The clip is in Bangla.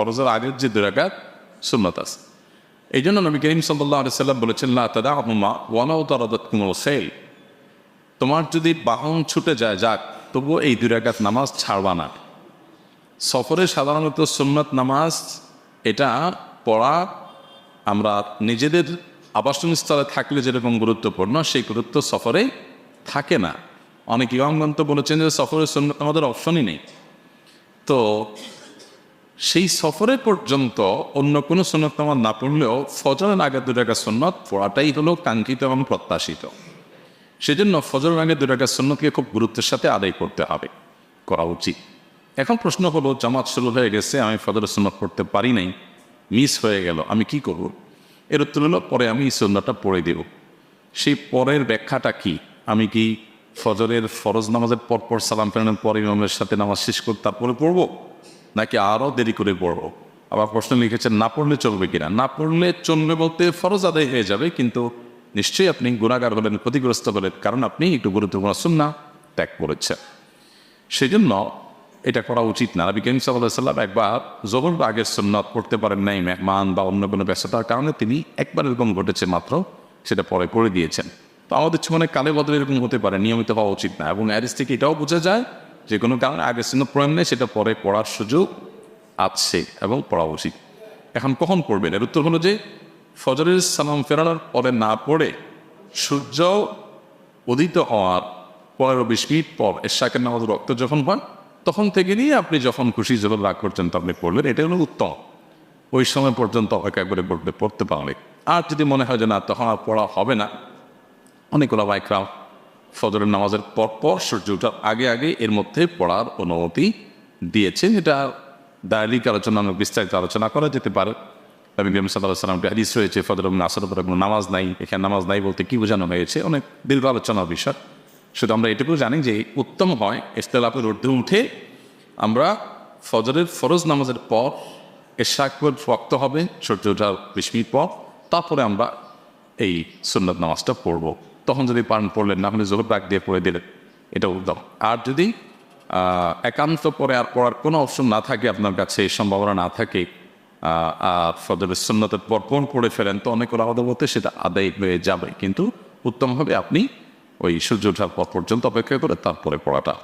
ফরজের আগের যে দুরাকাত সুন্নত আছে। এই জন্য নবী করিম সাল্লাহ আলি সাল্লাম বলেছেন না তাদা আহমা ওয়ানাও তারাদত কুমল সেল তোমার যদি বাহন ছুটে যায়, যাক, তবুও এই দুরাকাত নামাজ ছাড়বা না। সফরে সাধারণত সুন্নত নামাজ, এটা পড়া আমরা নিজেদের আবাসন স্থলে থাকলে যেরকম গুরুত্বপূর্ণ, সেই গুরুত্ব সফরে থাকে না। অনেক ইয়ংগন্ত বলেছেন যে, সফরে সুন্নত আমাদের অপশনই নেই। তো সেই সফরে পর্যন্ত অন্য কোনো সুন্নত নামাজ না পড়লেও ফজরের আগে দু টাকা সুন্নত পড়াটাই হলো কাঙ্ক্ষিত এবং প্রত্যাশিত। সেজন্য ফজরের আগে দু টাকা সুন্নতকে খুব গুরুত্বের সাথে আদায় করতে হবে, করা উচিত। এখন প্রশ্ন হলো, জামাত শুরু হয়ে গেছে, আমি ফজরের সুন্নত পড়তে পারি নাই, মিস হয়ে গেল, আমি কি করব? এর উত্তর হলো, পরে আমি এই সুন্নতটা পড়ে দেব। সেই পরের ব্যাখ্যাটা কি? আমি কি ফজরের ফরজ নামাজের পর পর সালাম ফেরানোর পর ইমামের সাথে নামাজ শেষ করে তারপরে পড়ব? নাকি আরও দেরি করে পড়ব? আবার প্রশ্ন লিখেছেন, না পড়লে চলবে কিনা? না পড়লে চলবে বলতে ফরজ আদায় হয়ে যাবে, কিন্তু নিশ্চয়ই আপনি গুণাগার হলেন ক্ষতিগ্রস্ত হলেন কারণ আপনি একটু গুরুত্বপূর্ণ সুন্না ত্যাগ করেছেন। সেই জন্য এটা করা উচিত না। নবী করিম সাল্লাহ সাল্লাম একবার জবর আগের সুন্নত পড়তে পারেন নাই, মেহমান বা অন্য কোনো ব্যস্ততার কারণে তিনি একবার এরকম ঘটেছে মাত্র, সেটা পরে করে দিয়েছেন। তো আমাদের জীবনে কালে বদলে এরকম হতে পারে, নিয়মিত হওয়া উচিত না। এবং অ্যারিস থেকে এটাও বোঝা যায় যে কোনো কারণে আগের সুন্নত প্রয়োগ নেই, সেটা পরে পড়ার সুযোগ আছে এবং পড়া উচিত। এখন কখন পড়বেন? এর উত্তর হলো যে ফজরের সালাম ফেরানোর পরে না পড়ে সূর্য উদিত হওয়ার পনেরো বিশ মিনিট পর এশাকের নামাজ রক্ত যখন পান, তখন থেকে নিয়ে আপনি যখন খুশি যখন রাগ করছেন তো আপনি পড়বেন এটা হলো উত্তম। ওই সময় পর্যন্ত অপেক্ষা করে পড়তে পড়তে পারলে। আর যদি মনে হয় যে না, তখন আর পড়া হবে না। অনেকগুলো বাইকরাম ফজরের নামাজের পর পর সূর্য ওঠার আগে আগে এর মধ্যে পড়ার অনুমতি দিয়েছেন। এটা দায়িক আলোচনা অনেক বিস্তারিত আলোচনা করা যেতে পারে। নবী করিম সাল্লাহ সাল্লাম হাদিস রয়েছে, ফজর এবং আসর উপরে কোনো নামাজ নাই, এখানে নামাজ নাই বলতে কি বোঝানো হয়েছে? অনেক দীর্ঘ আলোচনার বিষয়। শুধু আমরা এটুকু জানি যে উত্তম হয় ইস্তেলাপের ঊর্ধ্বে উঠে আমরা ফজরের ফরজ নামাজের পর এশাকর রক্ত হবে, সূর্য ওঠার বিশ মিনিট পর, তারপরে আমরা এই সুন্নত নামাজটা পড়ব। তখন যদি পান পড়লেন, না হলে জোর ডাক দিয়ে পড়ে দিলেন। এটা উদ্যম আর যদি একান্ত পরে আর পড়ার কোনো অপশন না থাকে, আপনার কাছে এই সম্ভাবনা না থাকে ফজরের সুন্নতের পর কোন পড়ে ফেলেন, তো অনেক আলাদা বলতে সেটা আদায় হয়ে যাবে। কিন্তু উত্তমভাবে আপনি ওই সূর্য ওঠার পর পর্যন্ত অপেক্ষা করে তারপরে পড়াটা।